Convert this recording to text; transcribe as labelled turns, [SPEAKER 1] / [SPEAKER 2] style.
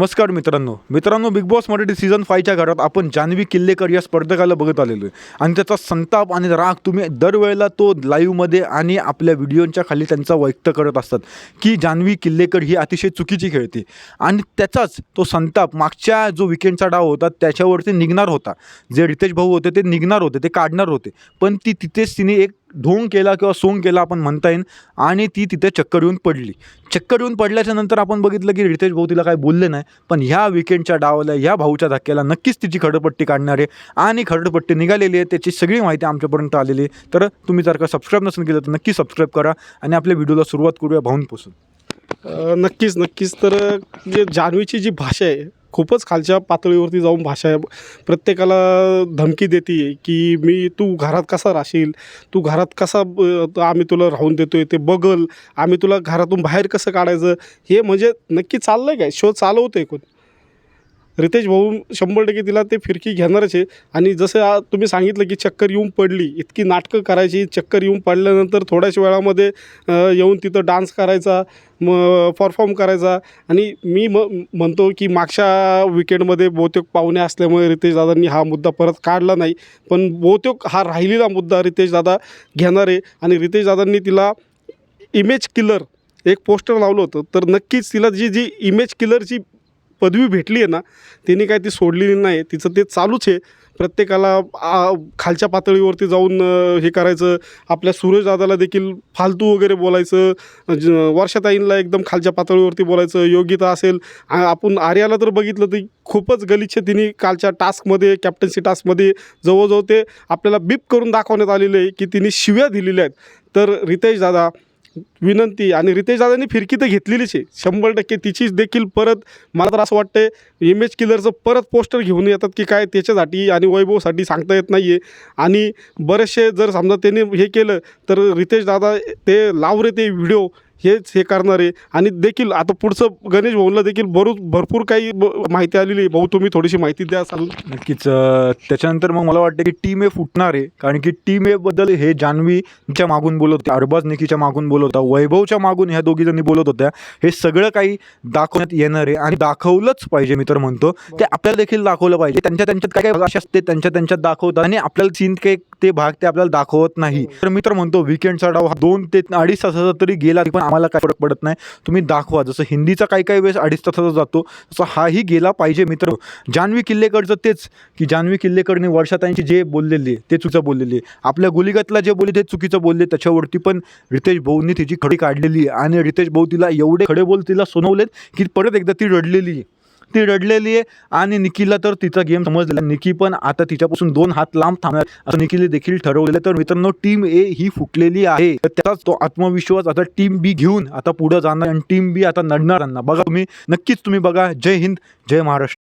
[SPEAKER 1] नमस्कार मित्रांनो. मित्रांनो बिग बॉस मराठी सीझन फायच्या घरात आपण जान्हवी किल्लेकर या स्पर्धकाला बघत आलेलो आहे. आणि त्याचा संताप आणि राग तुम्ही दरवेळेला तो लाईव्हमध्ये आणि आपल्या व्हिडिओच्या खाली त्यांचा व्यक्त करत असतात की जान्हवी किल्लेकर ही अतिशय चुकीची खेळते. आणि त्याचाच तो संताप मागच्या जो विकेंडचा डाव होता त्याच्यावरती निघणार होता. जे रितेश भाऊ होते ते निघणार होते ते काढणार होते. पण ती तिथेच तिने एक ढोंग केला किंवा सोंग केला आपण म्हणता येईल. आणि ती तिथे चक्कर येऊन पडली. चक्कर येऊन पडल्याच्या नंतर आपण बघितलं की रितेश भाऊ तिला काय बोलले नाही. पण ह्या विकेंडच्या डावाला ह्या भाऊच्या धक्क्याला नक्कीच तिची खडपट्टी काढणार आहे. आणि खडपट्टी निघालेली आहे त्याची सगळी माहिती आमच्यापर्यंत आलेली आहे. तर तुम्ही जर का सबस्क्राईब नसेल केलं तर नक्की सबस्क्राईब करा आणि आपल्या व्हिडिओला सुरुवात करूया भाऊन
[SPEAKER 2] पोसून नक्कीच नक्कीच. तर जे जान्हवीची जी भाषा आहे खूपच खालच्या पातळीवरती जाऊन भाषा प्रत्येकाला धमकी देते की मी तू घरात कसा राहशील? तू घरात कसा आम्ही तुला राहून देतोय ते बघल. आम्ही तुला घरातून बाहेर कसं काढायचं? हे म्हणजे नक्की चाललं आहे काय? शो चालवतोय कोण? रितेश भाऊ शंभर टक्के तिला ते फिरकी घेणारच आहे. आणि जसं तुम्ही सांगितलं की चक्कर येऊन पडली इतकी नाटकं करायची चक्कर येऊन पडल्यानंतर थोड्याच वेळामध्ये येऊन तिथं डान्स करायचा मग परफॉर्म करायचा. आणि मी म म्हणतो की मागच्या विकेंडमध्ये बहुतेक पाहुणे असल्यामुळे रितेश दादांनी हा मुद्दा परत काढला नाही. पण बहुतेक हा राहिलेला मुद्दा रितेश दादा घेणार आहे. आणि रितेश दादांनी तिला इमेज किलर एक पोस्टर लावलं होतं. तर नक्कीच तिला जी जी इमेज किलरची पदवी भेटली आहे ना तिने काय ती सोडलेली नाही. तिचं ते चालूच आहे. प्रत्येकाला खालच्या पातळीवरती जाऊन हे करायचं. आपल्या सूरजदादाला देखील फालतू वगैरे बोलायचं. ज एकदम खालच्या पातळीवरती बोलायचं. योग्यता असेल. आपण आर्याला तर बघितलं तर खूपच गलिच्छ तिने कालच्या टास्कमध्ये कॅप्टन्सी टास्कमध्ये जवळजवळ ते आपल्याला बीप करून दाखवण्यात आलेलं आहे की तिने शिव्या दिलेल्या आहेत. तर रितेश दादा विनंती आणि रितेश दादांनी फिरकी तर घेतलेलीच आहे. शंभर टक्के तिचीच देखील परत मला तर असं वाटतं इमेज किलरचं परत पोस्टर घेऊन येतात की काय त्याच्यासाठी आणि वैभवसाठी सांगता येत नाही आहे आणि बरेचसे जर समजा त्यांनी हे केलं तर रितेश दादा ते लावरे ते व्हिडिओ हेच हे करणार आहे. आणि देखील आता पुढचं गणेश भवनला देखील बरोच भरपूर काही ब- माहिती आलेली आहे. भाऊ तुम्ही थोडीशी माहिती द्या असाल.
[SPEAKER 1] नक्कीच अं, त्याच्यानंतर मग मला वाटतं की टीम ए फुटणार आहे. कारण की टीम एबद्दल हे जान्हवीच्या मागून बोलत होते अरबाज निकीच्या मागून बोलत होता वैभवच्या मागून ह्या दोघी जणी बोलत होत्या. हे सगळं काही दाखवण्यात येणार आहे आणि दाखवलंच पाहिजे मी तर म्हणतो. ते आपल्याला देखील दाखवलं पाहिजे. त्यांच्या त्यांच्यात काय काय भाग असे असते त्यांच्या त्यांच्यात दाखवतात आणि आपल्याला सीन काही ते भाग ते आपल्याला दाखवत नाही. तर मी तर म्हणतो विकेंडचा डाव हा दोन ते अडीच तासाचा तरी गेला पण आम्हाला काय फरक पडत नाही. तुम्ही दाखवा. जसं हिंदीचा काही काही वेळेस अडीच तासाचा जातो तसं हाही गेला पाहिजे मित्र. जान्हवी किल्लेकरचं तेच की जान्हवी किल्लेकरने वर्षातांची जे बोललेले ते चुकीचं बोललेले. आपल्या गुलिगतला जे बोलले ते चुकीचं बोलले त्याच्यावरती पण रितेश भाऊंनी तिची खडी काढलेली आहे. आणि रितेश भाऊ तिला एवढे खडे बोल तिला सुनवलेत की परत एकदा ती रडलेली आहे. ती रडलेली आहे आणि निकीला तर तिचा गेम समजलेला निकी पण आता तिच्यापासून दोन हात लांब थांबणार. असं निकीने देखील ठरवलेलं तर मित्रांनो टीम ए ही फुटलेली आहे. तर त्याचाच तो आत्मविश्वास आता टीम बी घेऊन आता पुढे जाणार आणि टीम बी आता लढणार बघा तुम्ही नक्कीच तुम्ही बघा. जय हिंद जय महाराष्ट्र.